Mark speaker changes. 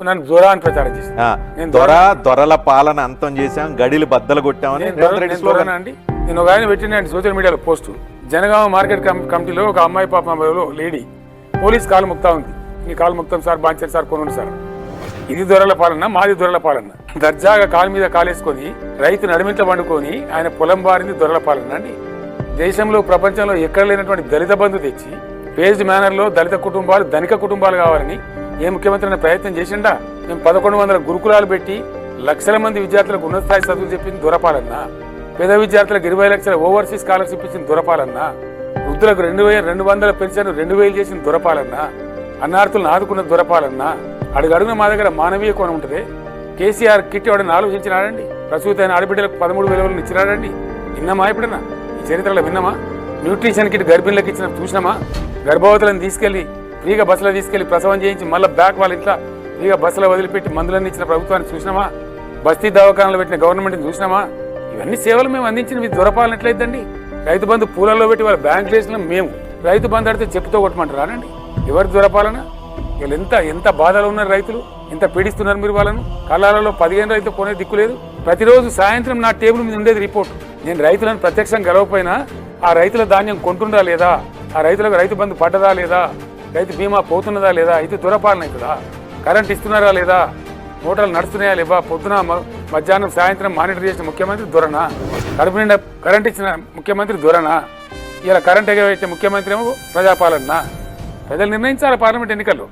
Speaker 1: నన్ను దొరా అని ప్రచారం చేసి
Speaker 2: ఆ,
Speaker 1: నేను
Speaker 2: దొర దొరల పాలన అంతం చేశాం గడిలు బద్దలు కొట్టామని
Speaker 1: అండి. నేను ఒక ఆయన పెట్టినండి సోషల్ మీడియాలో పోస్ట్. జనగామ మార్కెట్ కమ్- కమిటీలో ఒక అమ్మాయి పాప లేడీ. పోలీస్ కాలు ముక్తా ఉంది. నీ కాలు ముక్తాం సార్ బాంచారు సార్ కొనుండి సార్. ఇది దొరల పాలన మాది దొరల పాలన. దర్జాగా కాలు మీద కాలేసుకొని రైతు నడిమింట పండుకొని ఆయన పొలం బారింది దొరల పాలన అండి. దేశంలో ప్రపంచంలో ఎక్కడ లేనటువంటి దళిత బంధు తెచ్చి పేజ్డ్ మేనర్లో దళిత కుటుంబాలు ధనిక కుటుంబాలు కావాలని ఏ ముఖ్యమంత్రి ప్రయత్నం చేసిండా? మేము పదకొండు వందల గురుకులాలు పెట్టి లక్షల మంది విద్యార్థులకు ఉన్నత స్థాయి చదువులు చెప్పింది దొరపాలన్నా? పేద విద్యార్థులకు ఇరవై లక్షల ఓవర్సీస్ స్కాలర్షిప్ ఇచ్చిన దొరపాలన్నా? వృద్ధులకు రెండు వేల రెండు వందల పెన్షన్ రెండు వేలు చేసిన దొరపాలన్నా? అన్నార్థులను ఆదుకున్న దొరపాలన్నా? అడుగడుగున మా దగ్గర మానవీయ కోణం ఉంటుంది. కేసీఆర్ కిట్ ఎవడని ఆలోచించినాడండి? ప్రసూతి అయిన ఆడబిడ్డలకు పదమూడు వేల ఇచ్చినాడండి? విన్నామా ఎప్పుడన్నా ఈ చరిత్రలో విన్నామా? న్యూట్రిషన్ కిట్ గర్భిణులకు ఇచ్చిన చూసినామా? గర్భవతులను తీసుకెళ్ళి ఫ్రీగా బస్సులో తీసుకెళ్ళి ప్రసవం చేయించి మళ్ళీ బ్యాక్ వాళ్ళ ఇంట్లో ఫ్రీగా బస్సులో వదిలిపెట్టి మందులన్నీ ఇచ్చిన ప్రభుత్వాన్ని చూసినామా? బస్తీ దవాఖానాలు పెట్టిన గవర్నమెంట్ని చూసినామా? ఇవన్నీ సేవలు మేము అందించిన మీ దొరపాలనట్లయిద్దండి రైతు బంధు పూలల్లో పెట్టి వాళ్ళ బ్యాంక్ చేసిన మేము రైతు బంధు అడితే చెప్పుతో కొట్టమంటారు రానండి ఎవరి దొరపాలన? వీళ్ళు ఎంత ఎంత బాధలో ఉన్నారు రైతులు? ఎంత పీడిస్తున్నారు మీరు వాళ్ళను? కళ్ళాలలో పదిహేను రైతు కొనే దిక్కు లేదు. ప్రతిరోజు సాయంత్రం నా టేబుల్ మీద ఉండేది రిపోర్ట్. నేను రైతులను ప్రత్యక్షంగా గెలవపోయినా ఆ రైతుల ధాన్యం కొంటుందా లేదా? ఆ రైతులకు రైతు బంధు పడ్డదా లేదా? రైతు బీమా పోతున్నదా లేదా? అయితే దురపాలన అవుతుందా? కరెంట్ ఇస్తున్నారా లేదా? మోటార్లు నడుస్తున్నాయా లేవా? పొద్దున మ- మధ్యాహ్నం సాయంత్రం మానిటర్ చేసిన ముఖ్యమంత్రి దొరనా కడుపు నిండా కరెంట్ ఇచ్చిన ముఖ్యమంత్రి దొరనా ఇలా కరెంట్ ఎగవేసిన ముఖ్యమంత్రి ఏమో ప్రజాపాలన? ప్రజలు నిర్ణయించాలి పార్లమెంట్ ఎన్నికల్లో